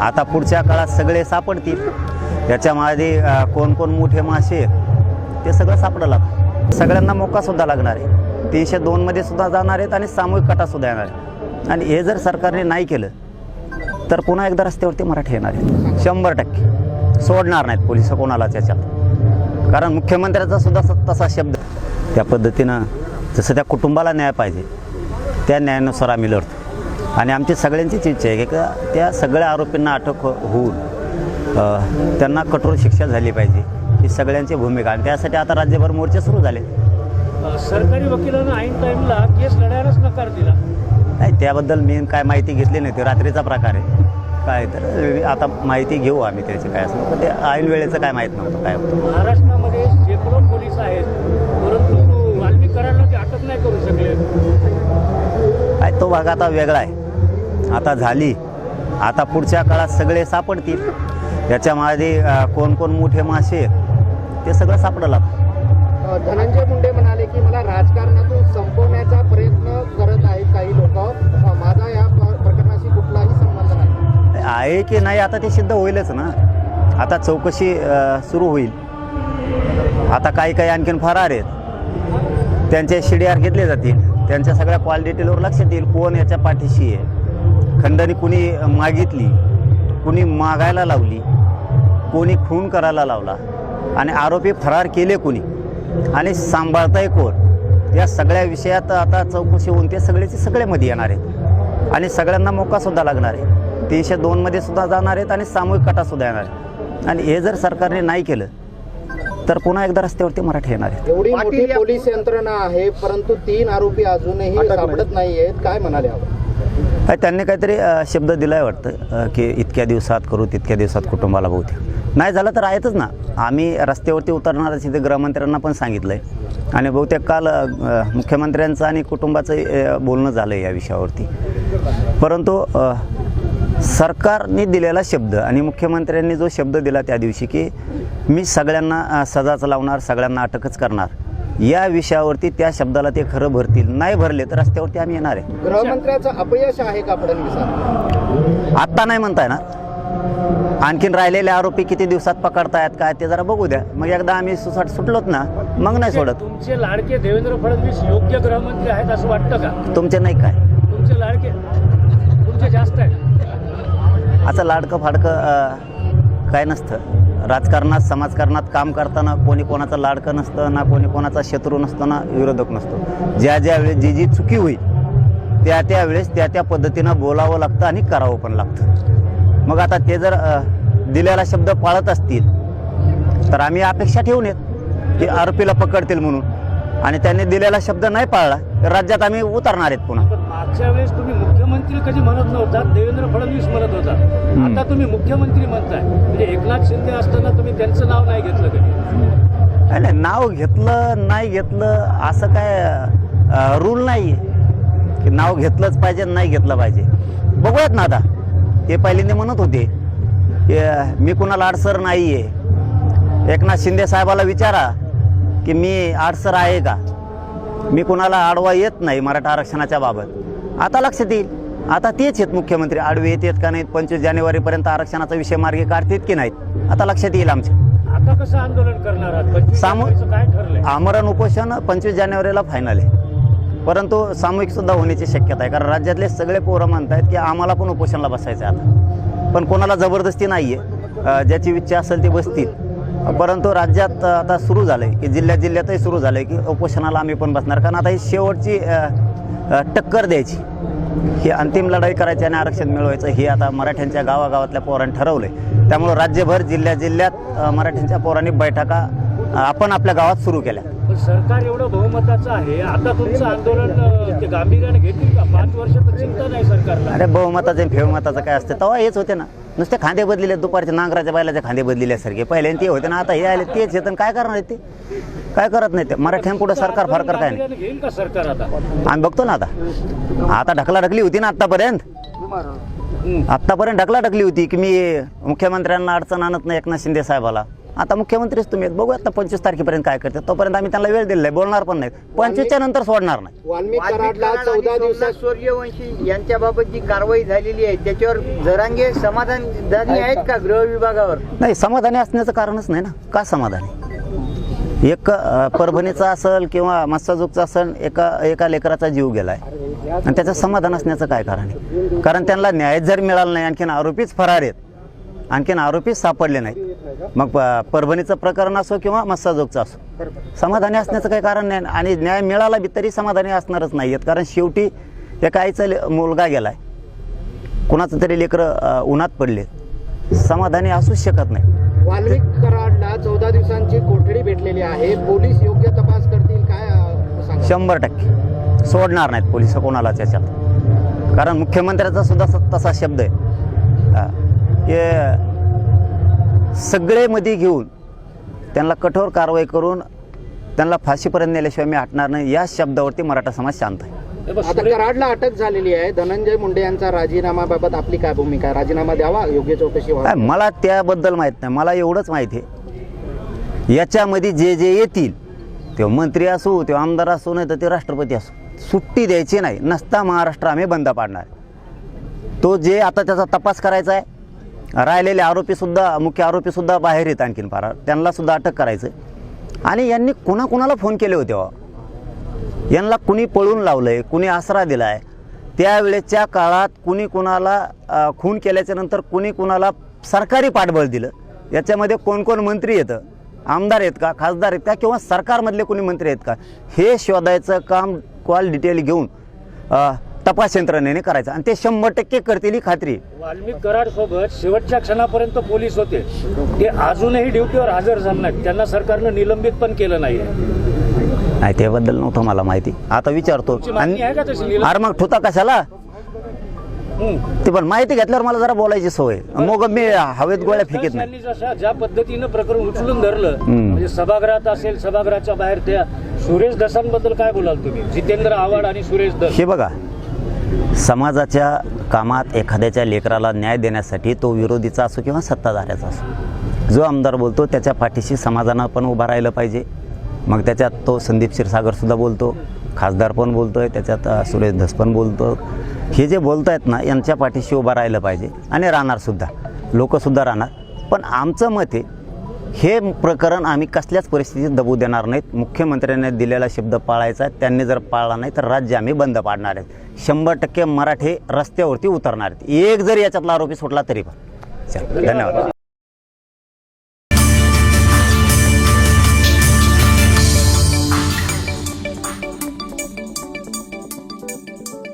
आता पुढच्या काळात सगळे सापडतील. त्याच्यामध्ये कोण कोण मोठे मासे आहेत, ते सगळं सापडायला सगळ्यांना मोका सुद्धा लागणार आहे. तीनशे दोनमध्ये सुद्धा जाणार आहेत आणि सामूहिक कटा सुद्धा येणार आहे आणि हे जर सरकारने नाही केलं तर पुन्हा एकदा रस्त्यावरती मराठी येणार आहेत. शंभर टक्के. सोडणार नाहीत पोलीस कोणाला त्याच्यात कारण मुख्यमंत्र्याचा सुद्धा स- तसा शब्द त्या पद्धतीनं जसं त्या कुटुंबाला न्याय पाहिजे त्या न्यायानुसार आम्ही लढतो. आणि आमची सगळ्यांचीच इच्छा आहे की का त्या सगळ्या आरोपींना अटक हो- होऊन त्यांना कठोर शिक्षा झाली पाहिजे ही सगळ्यांची भूमिका. आणि त्यासाठी आता राज्यभर मोर्चे सुरू झाले सरकारी वकिलांना ऐन टाइमला केस लढायलाच नकार दिला. नाही त्याबद्दल मी काय माहिती घेतली नाही ते रात्रीचा प्रकार आहे. काय तर आता माहिती घेऊ आम्ही त्याची काय असं. पण ते ऐन वेळेचं काय माहीत नव्हतं काय होतं. महाराष्ट्रामध्ये शेकडो पोलीस आहेत परंतु ते अटक नाही करू शकले. काय तो भाग आता वेगळा आहे. आता झाली. आता पुढच्या काळात सगळे सापडतील. त्याच्यामध्ये अ, कोण कोण मोठे मासे ते सगळं सापडलं धनंजय मुंडे म्हणाले की मला राजकारणातून संपवण्याचा प्रयत्न करत आहेत काही लोक. माझा या प्रकरणाशी कुठलाही संबंध नाही. आहे की नाही आता ते सिद्ध होईलच ना. आता चौकशी सुरू होईल. आता काही काही आणखीन फरार आहेत. त्यांचे शिडीआर घेतले जातील. त्यांच्या सगळ्या कॉल डिटेलवर लक्षात येईल कोण याच्या पाठीशी आहे. खंडणी कुणी मागितली कुणी मागायला लावली कोणी खून करायला लावला आणि आरोपी फरार केले कोणी आणि सांभाळताय कोण या सगळ्या विषयात आता चौकशी होऊन ते सगळेचे सगळे मध्ये येणार आहेत. आणि सगळ्यांना मोका सुद्धा लागणार आहे. तीनशे दोनमध्ये सुद्धा जाणार आहेत आणि सामूहिक कटा सुद्धा येणार आहे आणि हे जर सरकारने नाही केलं तर पुन्हा एकदा रस्त्यावरती मराठी येणार आहे एवढी मोठी पोलीस यंत्रणा आहे परंतु तीन आरोपी अजूनही सापडत नाहीयेत. काय म्हणाले आपण? त्यांनी काहीतरी शब्द शब्द दिलाय वाटतं की इतक्या दिवसात करू तितक्या दिवसात कुटुंबाला बहुतेक नाही झालं तर आहेतच ना. आम्ही रस्त्यावरती उतरणार तिथे गृहमंत्र्यांना पण सांगितलं आहे आणि बहुतेक काल मुख्यमंत्र्यांचं आणि कुटुंबाचं बोलणं झालं आहे या विषयावरती. परंतु सरकारने दिलेला शब्द आणि मुख्यमंत्र्यांनी जो शब्द दिला त्या दिवशी की मी सगळ्यांना सजाच लावणार सगळ्यांना अटकच करणार या विषयावरती त्या शब्दाला ते खरं भरतील नाही भरले तर रस्त्यावरती आम्ही येणार आहे. गृहमंत्र्याचं अपयश आहे का आत्ता नाही म्हणताय ना. आणखीन राहिलेले आरोपी किती दिवसात पकडतायत काय ते जरा बघू द्या. मग एकदा आम्ही सुसाट सुटलोत ना मग नाही सोडत. तुमचे लाडके देवेंद्र फडणवीस योग्य गृहमंत्री आहेत असं वाटतं का? तुमचे नाही काय. तुमचे लाडके तुमचे जास्त आहेत. असं लाडकं फाडकं काय नसतं. राजकारणात समाजकारणात काम करताना कोणी कोणाचं लाडकं नसतं ना कोणी कोणाचा शत्रू नसतो ना विरोधक नसतो. ज्या ज्या वेळेस जी जी चुकी होईल त्या त्या वेळेस त्या त्या पद्धतीनं बोलावं लागतं आणि करावं पण लागतं. मग आता ते जर दिलेला शब्द पाळत असतील तर आम्ही अपेक्षा ठेवून येत की आरोपीला पकडतील म्हणून. आणि त्यांनी दिलेला शब्द नाही पाळला तर राज्यात आम्ही उतरणार आहेत पुन्हा. मागच्या वेळेस तुम्ही मुख्यमंत्री कधी म्हणत नव्हता देवेंद्र फडणवीस म्हणत होता. आता तुम्ही मुख्यमंत्री म्हणताय. म्हणजे एकनाथ शिंदे असताना तुम्ही त्यांचं नाव नाही घेतलं कधी? नाही, नाही नाव घेतलं नाही घेतलं असं काय रूल नाही की नाव घेतलंच पाहिजे नाही घेतलं पाहिजे. बघूयात ना आता. ते पहिल्यांदा म्हणत होते. की मी कुणाला अडसर नाही आहे एकनाथ शिंदे साहेबाला विचारा की मी अडसर आहे का? मी कुणाला आडवा येत नाही मराठा आरक्षणाच्या बाबत. आता लक्षात येईल. आता तेच आहेत मुख्यमंत्री. आडवे येतात का नाहीत? पंचवीस जानेवारीपर्यंत आरक्षणाचा विषय मार्गी काढतात की नाहीत? आता लक्षात येईल आमच्या. आता कसं आंदोलन करणार आहात? पंचवीस सामू- जानेवारीचं काय ठरलंय? आमरण उपोषण पंचवीस जानेवारीला फायनल आहे. परंतु सामूहिक सुद्धा होण्याची शक्यता आहे. कारण राज्यातले सगळे पोरं म्हणतायत की आम्हाला पण उपोषणला बसायचं आहे आता. पण कोणाला जबरदस्ती नाही आहे ज्याची इच्छा असेल ती बसतील. परंतु राज्यात अ, आता सुरू झालं आहे की जिल्ह्यात जिल्ह्यातही सुरू झालं आहे की उपोषणाला आम्ही पण बसणार. कारण आता ही शेवटची अ, अ, टक्कर द्यायची. ही अंतिम लढाई करायची आणि आरक्षण मिळवायचं हे आता मराठ्यांच्या गावागावातल्या पोरांनी ठरवलं आहे त्यामुळं राज्यभर जिल्ह्या जिल्ह्यात मराठ्यांच्या पोरांनी बैठका आपण आपल्या गावात सुरू केल्या. सरकार एवढं बहुमताचं आहे आता तुमचं आंदोलन ते गांभीर्याने घेतील का? पाच वर्ष तर चिंता नाही सरकारला. अरे बहुमताचं फेवमताचं काय असतं? तेव्हा हेच होते ना. नुसते खांदे बदलेले दुपारचे नांगराच्या बैलाचे खांदे बदलेल्यासारखे पहिले ते होते ना आता हे आले तेच येतं. काय करणार आहेत ते? काय करत नाही ते? मराठ्यांपुढे सरकार फार कर काय नाही गांभीर्याने घेईल का सरकार आता? आम्ही बघतो ना आता. आता ढकला ढकली होती ना आत्तापर्यंत. आत्तापर्यंत ढकला ढकली होती की मी मुख्यमंत्र्यांना अडचण आणत नाही एकनाथ शिंदे साहेबाला. आता मुख्यमंत्रीच तुम्ही आहेत. बघूया आता पंचवीस तारखेपर्यंत काय करते तोपर्यंत आम्ही त्यांना वेळ दिलेला आहे. बोलणार पण नाही पंचवीसच्या नंतर सोडणार नाही. चौदा दिवसात सोमनाथ सूर्यवंशी यांच्याबाबत जी कारवाई झालेली आहे त्याच्यावर जरांगे समाधानी आहेत का गृह विभागावर? नाही समाधानी असण्याचं कारणच नाही ना. का समाधानी? एक परभणीचा असेल किंवा मस्साजोगचा असेल एका एका लेकराचा जीव गेलाय. आणि त्याचं समाधान असण्याचं काय कारण आहे? कारण त्यांना न्याय जर मिळाला नाही आणखीन आरोपीच फरार आहेत. आणखीन आरोपीच सापडले नाहीत. मग प- परभणीचं प्रकरण असो किंवा मस्साजोगचं असो समाधानी असण्याचं काही कारण नाही. आणि न्याय मिळाला बी तरी समाधानी असणारच नाही आहेत कारण शेवटी एका आईचा ले- मुलगा गेलाय. कुणाचं तरी लेकरं उन्हात पडले. समाधानी असूच शकत नाही. वाल्मिक कराडला चौदा दिवसांची कोठडी भेटलेली आहे. पोलीस योग्य तपास करतील काय शंभर टक्के. सोडणार नाहीत पोलीस कोणालाच याच्यात. कारण मुख्यमंत्र्याचा सुद्धा तसा शब्द आहे. सगळे मध्ये घेऊन त्यांना कठोर कारवाई करून त्यांना फाशीपर्यंत नेल्याशिवाय मी हटणार नाही. या शब्दावरती मराठा समाज शांत आहे. आता कराडला अटक झालेली आहे. धनंजय मुंडे यांचा राजीनामाबाबत आपली काय भूमिका? आहे राजीनामा द्यावा योग्य चौकशी व्हावी. मला त्याबद्दल माहीत नाही. मला एवढंच माहिती आहे. याच्यामध्ये जे जे येतील ते मंत्री असो ते आमदार असो नाही तर ते राष्ट्रपती असो सुट्टी द्यायची नाही. नसता महाराष्ट्र आम्ही बंद पाडणार. तो जे आता त्याचा तपास करायचा आहे. राहिलेले आरोपीसुद्धा मुख्य आरोपीसुद्धा बाहेर येत आणखीन फार त्यांना सुद्धा अटक करायचं आणि यांनी कुणाकुणाला फोन केले होते हो? यांना कुणी पळून लावलंय कुणी आसरा दिलाय त्यावेळेच्या काळात कुणी कुणाला खून केल्याच्यानंतर कुणी कुणाला सरकारी पाठबळ दिलं? याच्यामध्ये कोण कोण मंत्री येतं? आमदार आहेत का? खासदार आहेत का? किंवा सरकारमधले कोणी मंत्री आहेत का? हे शोधायचं काम कॉल डिटेल घेऊन तपास यंत्रणेने करायचं. आणि ते शंभर टक्के करतील ही खात्री. वाल्मिक कराड सोबत शेवटच्या क्षणापर्यंत पोलीस होते. ते अजूनही ड्युटीवर हजर झाले नाहीत. त्यांना सरकारनं निलंबित पण केलं नाही नाही त्याबद्दल नव्हतं मला माहिती. आता विचारतो. निलंबित? अरे मग ठुता कशाला. ते पण माहिती घेतल्यावर मला जरा बोलायची सवय. मग मी हवेत गोळ्या फेकीत नाही. ज्या पद्धतीनं प्रकरण उचलून धरलं. म्हणजे सभागृहात असेल सभागृहाच्या बाहेर त्या सुरेश दसांबद्दल काय बोलाल तुम्ही? जितेंद्र आव्हाड आणि सुरेश दस. हे बघा समाजाच्या कामात एखाद्याच्या लेकराला न्याय देण्यासाठी तो विरोधीचा असो किंवा सत्ताधाऱ्याचा असो जो आमदार बोलतो त्याच्या पाठीशी समाजानं पण उभा राहिलं पाहिजे. मग त्याच्यात तो संदीप क्षीरसागरसुद्धा बोलतो खासदार पण बोलतो आहे त्याच्यात सुरेश धस पण बोलतो. हे जे बोलत आहेत ना यांच्या पाठीशी उभा राहिलं पाहिजे आणि राहणारसुद्धा लोकसुद्धा राहणार. पण आमचं मत आहे हे प्रकरण आम्ही कसल्याच परिस्थितीत दबू देणार नाहीत. मुख्यमंत्र्यांनी दिलेला शब्द पाळायचा त्यांनी जर पाळला नाही तर राज्य आम्ही बंद पाडणार आहेत. शंभर टक्के मराठे रस्त्यावरती उतरणार आहेत. एक जरी याच्यातला आरोपी सुटला तरी पण. चल धन्यवाद.